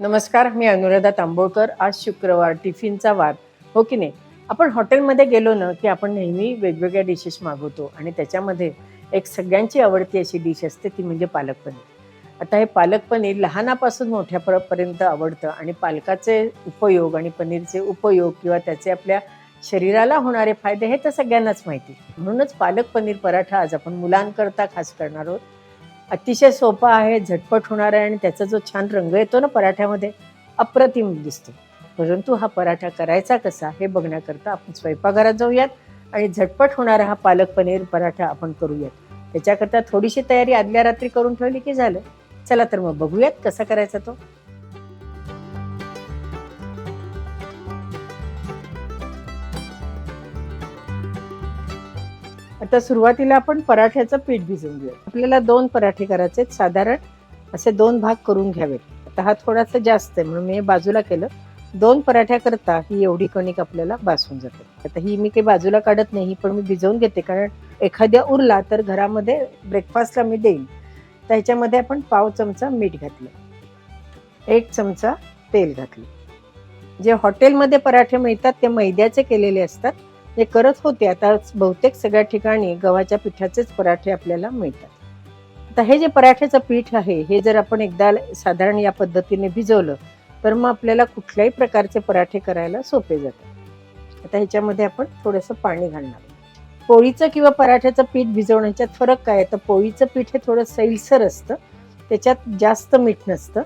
नमस्कार मी अनुराधा तांबोळकर. आज शुक्रवार टिफिनचा वार. हो की नाही? आपण हॉटेलमध्ये गेलो ना की आपण नेहमी वेगवेगळ्या डिशेस मागवतो आणि त्याच्यामध्ये एक सगळ्यांची आवडती अशी डिश असते ती म्हणजे पालक पनीर. आता हे पालक पनीर लहानापासून मोठ्या पर्यंत आवडतं आणि पालकाचे उपयोग आणि पनीरचे उपयोग किंवा त्याचे आपल्या शरीराला होणारे फायदे हे तर सगळ्यांनाच माहिती. म्हणूनच पालक पनीर पराठा आज आपण मुलांकरता खास करणार आहोत. अतिशय सोपा आहे झटपट होणार आहे आणि त्याचा जो छान रंग येतो ना पराठ्यामध्ये अप्रतिम दिसतो. परंतु हा पराठा करायचा कसा हे बघण्याकरता आपण स्वयंपाकघरात जाऊयात आणि झटपट होणारा हा पालक पनीर पराठा आपण करूयात. त्याच्याकरता थोडीशी तयारी आदल्या रात्री करून ठेवली की झालं? चला तर मग बघूयात कसा करायचा तो. आता सुरुवातीला आपण पराठ्याचं पीठ भिजवून घेऊया. आपल्याला दोन पराठे करायचे आहेत. साधारण असे दोन भाग करून घ्यावेत. आता हा थोडासा जास्त आहे म्हणून मी बाजूला केलं. दोन पराठ्या करता ही एवढी कणिक आपल्याला बासून जाते. आता ही मी काही बाजूला काढत नाही ही पण मी भिजवून घेते कारण एखाद्या उरला तर घरामध्ये ब्रेकफास्टला मी देईन. तर ह्याच्यामध्ये आपण पाव चमचा मीठ घातलं. एक चमचा तेल घातलं. जे हॉटेलमध्ये पराठे मिळतात ते मैद्याचे केलेले असतात. हे करत होते. आता बहुतेक सगळ्या ठिकाणी गव्हाच्या पिठाचेच पराठे आपल्याला मिळतात. आता हे जे पराठ्याचं पीठ आहे हे जर आपण एकदा साधारण या पद्धतीने भिजवलं तर मग आपल्याला कुठल्याही प्रकारचे पराठे करायला सोपे जातात. आता ह्याच्यामध्ये आपण थोडंसं पाणी घालणार पोळीचं किंवा पराठ्याचं पीठ भिजवण्याच्यात फरक काय तर पोळीचं पीठ हे थोडं सैलसर असतं त्याच्यात जास्त मीठ नसतं.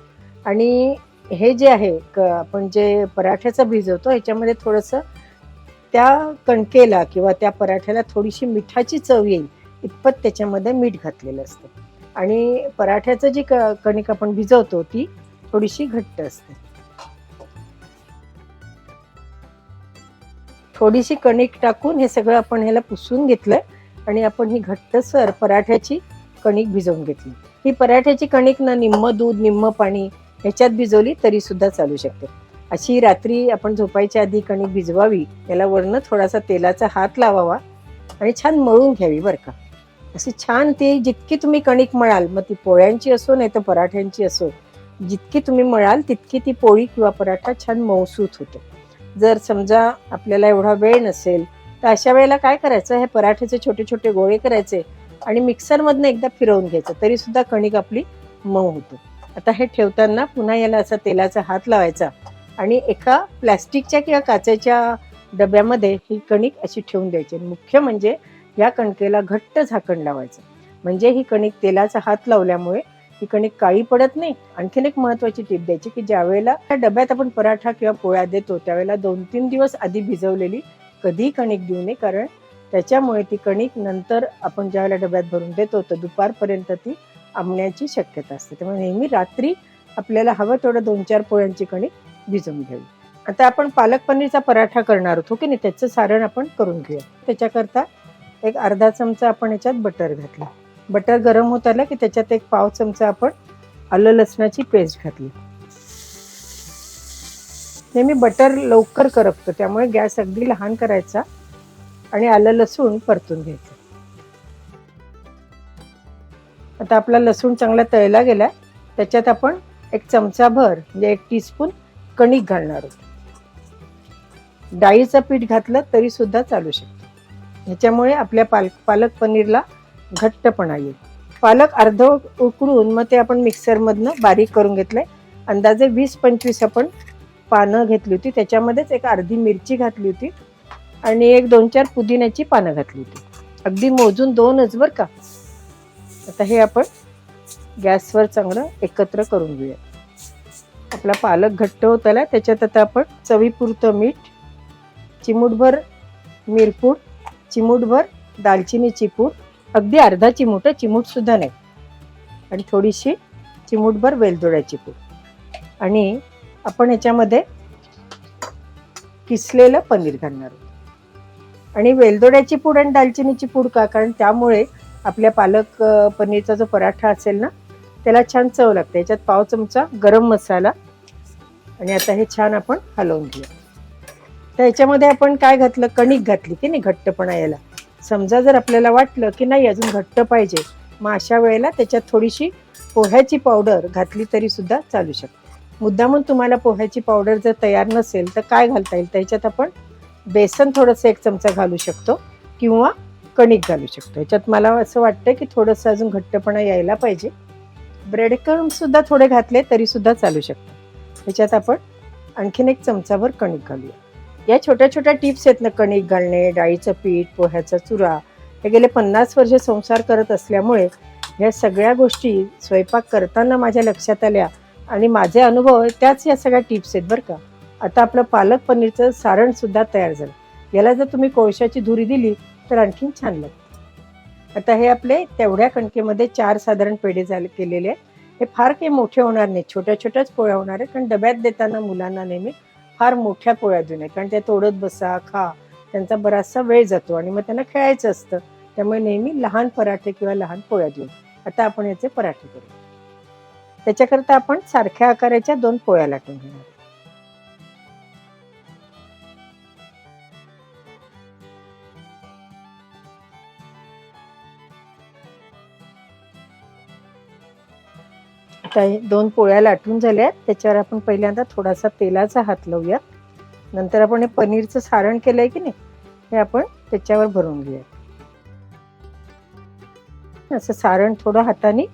आणि हे जे आहे क आपण जे पराठ्याचं भिजवतो ह्याच्यामध्ये थोडंसं त्या कणकेला किंवा त्या पराठ्याला थोडीशी मिठाची चव येईल इतपत त्याच्यामध्ये मीठ घातलेलं असतं. आणि पराठ्याचं जी क कणिक आपण भिजवतो ती थोडीशी घट्ट असते. थोडीशी कणिक टाकून हे सगळं आपण ह्याला पुसून घेतलं आणि आपण ही घट्टसर पराठ्याची कणिक भिजवून घेतली. ही पराठ्याची कणिक ना निम्म दूध निम्म पाणी ह्याच्यात भिजवली तरी सुद्धा चालू शकते. अशी रात्री आपण झोपायच्या आधी कणिक भिजवावी त्याला वरनं थोडासा तेलाचा हात लावावा आणि छान मळून घ्यावी बरं का. अशी छान ती जितकी तुम्ही कणिक मळाल मग ती पोळ्यांची असो नाही तर पराठ्यांची असो जितकी तुम्ही मळाल तितकी ती पोळी किंवा पराठा छान मऊसूत होतो. जर समजा आपल्याला एवढा वेळ नसेल तर अशा वेळेला काय करायचं हे पराठ्याचे छोटे छोटे गोळे करायचे आणि मिक्सरमधनं एकदा फिरवून घ्यायचं तरी सुद्धा कणिक आपली मऊ होतो. आता हे ठेवताना पुन्हा याला असा तेलाचा हात लावायचा आणि एका प्लॅस्टिकच्या किंवा काचेच्या डब्यामध्ये ही कणिक अशी ठेवून द्यायची. मुख्य म्हणजे या कणकेला घट्ट झाकण लावायचं. म्हणजे ही कणिक तेलाचा हात लावल्यामुळे ही कणिक काळी पडत नाही. आणखीन एक महत्वाची टीप द्यायची की ज्या वेळेला त्या डब्यात आपण पराठा किंवा पोळ्या देतो त्यावेळेला दोन तीन दिवस आधी भिजवलेली कधीही कणिक देऊ नये. कारण त्याच्यामुळे ती कणिक नंतर आपण ज्या वेळेला डब्यात भरून देतो तर दुपारपर्यंत ती आंबण्याची शक्यता असते. त्यामुळे नेहमी रात्री आपल्याला हवं तेवढं दोन चार पोळ्यांची कणिक भिजवून घ्यावी. आता आपण पालक पनीरचा पराठा करणार आहोत हो की नाही? त्याचं सारण आपण करून घेऊया. त्याच्याकरता एक अर्धा चमचा आपण याच्यात बटर घातलं. बटर गरम होत आलं की त्याच्यात एक पाव चमचा आपण आलं लसणाची पेस्ट घातली. नेहमी बटर लवकर करपतो त्यामुळे गॅस अगदी लहान करायचा आणि आलं लसूण परतून घ्यायचं. आता आपला लसूण चांगला तळला गेला त्याच्यात आपण एक चमचाभर म्हणजे एक टीस्पून कणिक घालणार होते. डाळीचं पीठ घातलं तरी सुद्धा चालू शकतं. ह्याच्यामुळे आपल्या पाल पालक पनीरला घट्टपणा येईल. पालक अर्ध उकळून मग ते आपण मिक्सरमधनं बारीक करून घेतलंय. अंदाजे वीस पंचवीस आपण पानं घेतली होती. त्याच्यामध्येच एक अर्धी मिरची घातली होती आणि एक दोन चार पुदिन्याची पानं घातली होती. अगदी मोजून दोनच बरं का. आता हे आपण गॅसवर चांगलं एकत्र करून घेऊया. आपला पालक घट्ट होत आला त्याच्यात आता आपण चवीपुरतं मीठ चिमूटभर मिरपूड चिमूटभर दालचिनीची पूड अगदी अर्धा चिमूट चिमूटसुद्धा नाही. आणि थोडीशी चिमूटभर वेलदोड्याची पूड. आणि आपण याच्यामध्ये किसलेलं पनीर घालणार आहोत. आणि वेलदोड्याची पूड आणि दालचिनीची पूड का? कारण त्यामुळे आपल्या पालक पनीरचा जो पराठा असेल ना त्याला छान चव लागते. याच्यात पाव चमचा गरम मसाला आणि आता हे छान आपण हलवून घेऊया. तर याच्यामध्ये आपण काय घातलं? कणिक घातली की नाही घट्टपणा यायला? समजा जर आपल्याला वाटलं की नाही अजून घट्ट पाहिजे मग अशा वेळेला त्याच्यात थोडीशी पोह्याची पावडर घातली तरी सुद्धा चालू शकते. मुद्दामून तुम्हाला पोह्याची पावडर जर तयार नसेल तर काय घालता येईल? त्याच्यात आपण बेसन थोडंसं एक चमचा घालू शकतो किंवा कणिक घालू शकतो. याच्यात मला असं वाटतं की थोडंसं अजून घट्टपणा यायला पाहिजे. ब्रेड सुद्धा थोडे घातले तरी सुद्धा चालू शकतात त्याच्यात आपण आणखीन एक चमचाभर कणिक घालूया. या छोट्या छोट्या टिप्स आहेत ना कणिक घालणे डाळीचं पीठ पोह्याचा चुरा हे गेले पन्नास वर्ष संसार करत असल्यामुळे या सगळ्या गोष्टी स्वयंपाक करताना माझ्या लक्षात आल्या आणि माझे अनुभव त्याच या सगळ्या टिप्स आहेत बरं का. आता आपलं पालक पनीरचं सारण सुद्धा तयार झालं. याला जर तुम्ही कोळशाची धुरी दिली तर आणखीन छान लागतं. आता हे आपले तेवढ्या कणकेमध्ये चार साधारण पेढे झाले केलेले आहेत. हे फार काही मोठे होणार नाही. छोट्या छोट्याच पोळ्या होणार आहेत. कारण डब्यात देताना मुलांना नेहमी फार मोठ्या पोळ्या देऊ नये. कारण त्या तोडत बसा खा त्यांचा बराचसा वेळ जातो आणि मग त्यांना खेळायचं असतं. त्यामुळे नेहमी लहान पराठे किंवा लहान पोळ्या देऊ आता आपण याचे पराठे करू त्याच्याकरता आपण सारख्या आकाराच्या दोन पोळ्या लाटून घेणार आता दोन पोळ्या लाटून झाल्या त्याच्यावर आपण पहिल्यांदा थोडासा तेलाचा हात लावूया नंतर आपण हे पनीरचं सारण केलंय की नाही हे आपण त्याच्यावर भरून घेऊया असं सारण थोडं हाताने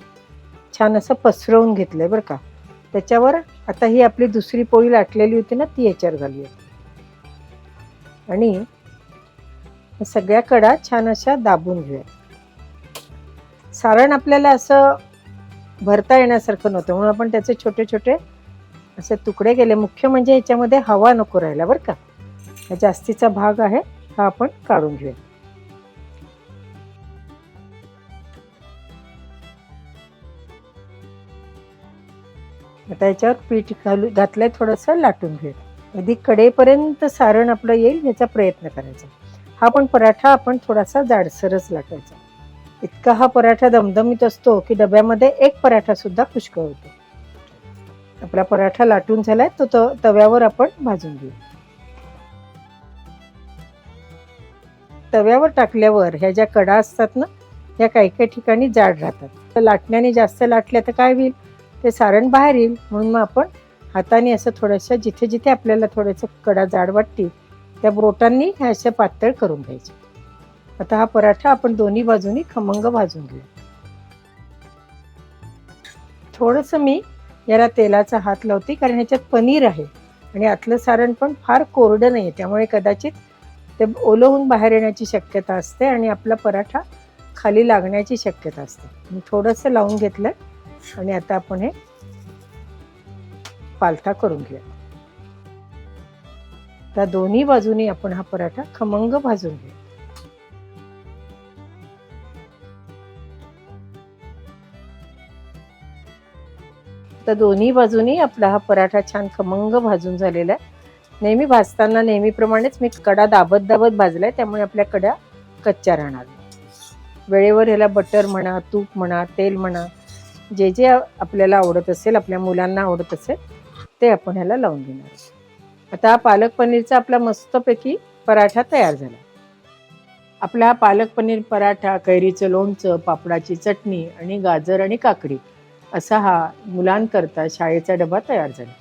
छान असं पसरवून घेतलंय बरं का. त्याच्यावर आता ही आपली दुसरी पोळी लाटलेली होती ना ती याच्यावर घालूया आणि सगळ्या कडा छान अशा दाबून घेऊया सारण आपल्याला असं भरता येण्यासारखं नव्हतं. म्हणून आपण त्याचे छोटे छोटे असे तुकडे केले. मुख्य म्हणजे याच्यामध्ये हवा नको राहिला बरं का? हा जास्तीचा भाग आहे हा आपण काढून घेऊया. आता याच्यावर पीठ घालू घातलंय थोडंसं लाटून घेऊया. अगदी कडेपर्यंत सारण आपलं येईल याचा प्रयत्न करायचा. हा पण पराठा आपण थोडासा जाडसरच लाटायचा. इतका हा पराठा दमदमीत असतो की डब्यामध्ये एक पराठा सुद्धा पुष्कळ होतो आपला पराठा लाटून झालाय तो त- तव्यावर आपण भाजून घेऊ. तव्यावर टाकल्यावर ह्या ज्या कडा असतात ना या काही काही ठिकाणी जाड राहतात. तर लाटण्याने जास्त लाटल्या तर काय होईल? ते सारण बाहेर येईल म्हणून मग आपण हाताने असं थोडंसं जिथे जिथे आपल्याला थोडंसं कडा जाड वाटतील त्या बोटांनी ह्या अशा पातळ करून घ्यायचे आता हा पराठा आपण दोन्ही बाजूनी खमंग भाजून घेऊ. थोडस मी याला तेलाचा हात लावते कारण ह्याच्यात पनीर आहे आणि आतलं सारण पण फार कोरडं नाही त्यामुळे कदाचित ते ओलं होऊन बाहेर येण्याची शक्यता असते आणि आपला पराठा खाली लागण्याची शक्यता असते. मी थोडंसं लावून घेतलं आणि आता आपण हे पालथा करून घेऊया त्या दोन्ही बाजूनी आपण हा पराठा खमंग भाजून घेऊ. तर दोन्ही बाजूनी आपला हा पराठा छान खमंग भाजून झालेला आहे. नेहमी भाजताना नेहमीप्रमाणेच मी कडा दाबत दाबत भाजलाय त्यामुळे आपल्या कड्या कच्च्या राहणार वेळेवर ह्याला बटर म्हणा तूप म्हणा तेल म्हणा जे जे आपल्याला आवडत असेल आपल्या मुलांना आवडत असेल ते आपण ह्याला लावून घेणार आता हा पालक पनीरचा आपला मस्तपैकी पराठा तयार झाला. आपला हा पालक पनीर पराठा कैरीचं लोणचं पापडाची चटणी आणि गाजर आणि काकडी असा हा मुलांकरता शाळेचा डबा तयार झाला.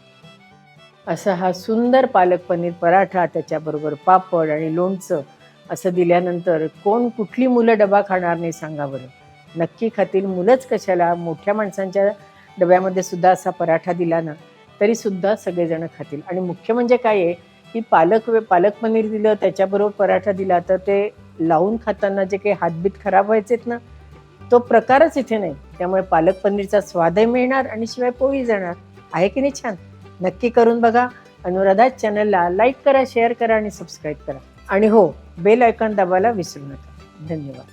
असा हा सुंदर पालक पनीर पराठा त्याच्याबरोबर पापड आणि लोणचं असं दिल्यानंतर कोण कुठली मुलं डबा खाणार नाही सांगा बरं. नक्की खातील मुलंच कशाला? मोठ्या माणसांच्या डब्यामध्ये सुद्धा असा पराठा दिला ना तरी सुद्धा सगळेजण खातील. आणि मुख्य म्हणजे काय आहे की पालक पालक पनीर दिलं त्याच्याबरोबर पराठा दिला तर ते लावून खाताना जे काही हातबीत खराब व्हायचेत ना तो प्रकारच इथे नाही. त्यामुळे पालक पनीरचा स्वादही मिळणार आणि शिवाय पोळी जाणार. आहे की नाही छान? नक्की करून बघा. अनुराधा चॅनलला लाईक करा शेअर करा आणि सबस्क्राईब करा. आणि हो बेल आयकॉन दाबायला विसरू नका. धन्यवाद.